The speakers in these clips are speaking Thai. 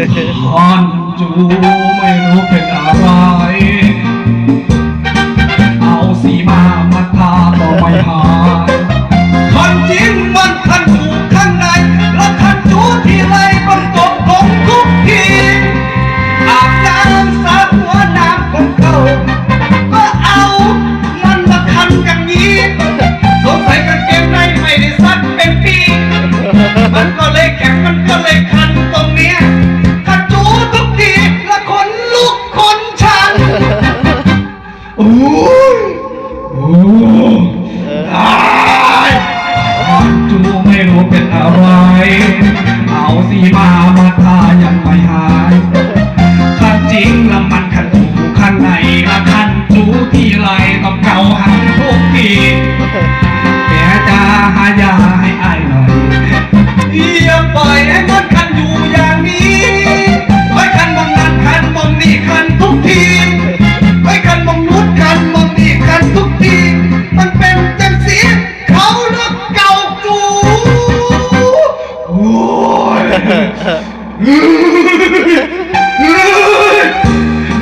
ออนจูไม่รู้เป็นอะไร เอาสีมามาทาก็ไม่หาย ไม่รู้เป็นอะไร เอาสีมามาทายังไม่หาย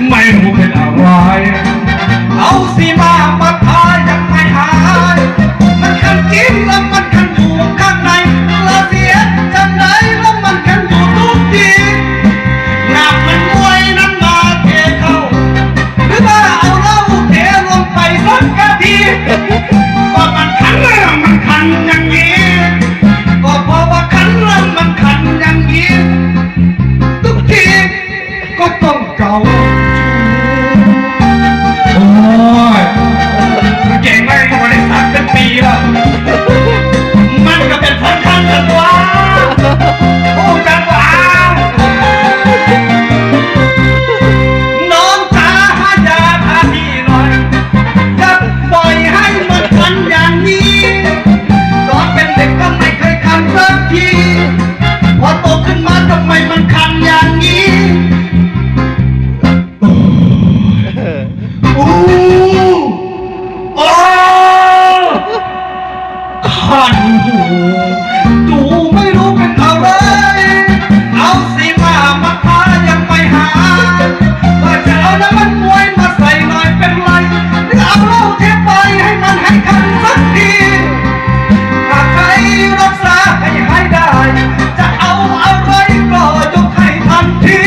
ไม่รู้เป็นอะไร เอาสีมามาทายยังไม่หาย มันคันจิ้มแล้วมัน โอ้ยเก่งมากก็ไม่ได้สักเป็นปีแล้ว มันก็เป็นพันคันกันวะโอ้จั หูดูไม่รู้เป็นอะไร เอาสีมามาทายังไม่หายว่าจะเอาน้ำมันมวยมาใส่หน่อยเป็นไรหรือเอาเหล้าเทไปให้มันให้คันสักทีหากใครรักษาให้หายได้ จะเอาอะไรก็ยกให้ทันที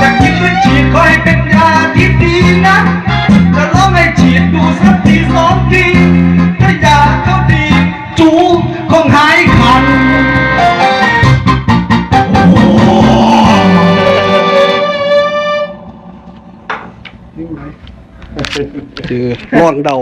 จะกินหรือฉีดก็ให้เป็นยาที่ดีนะ จะลองให้ฉีดดูสักทีสองที คือง่วงเดา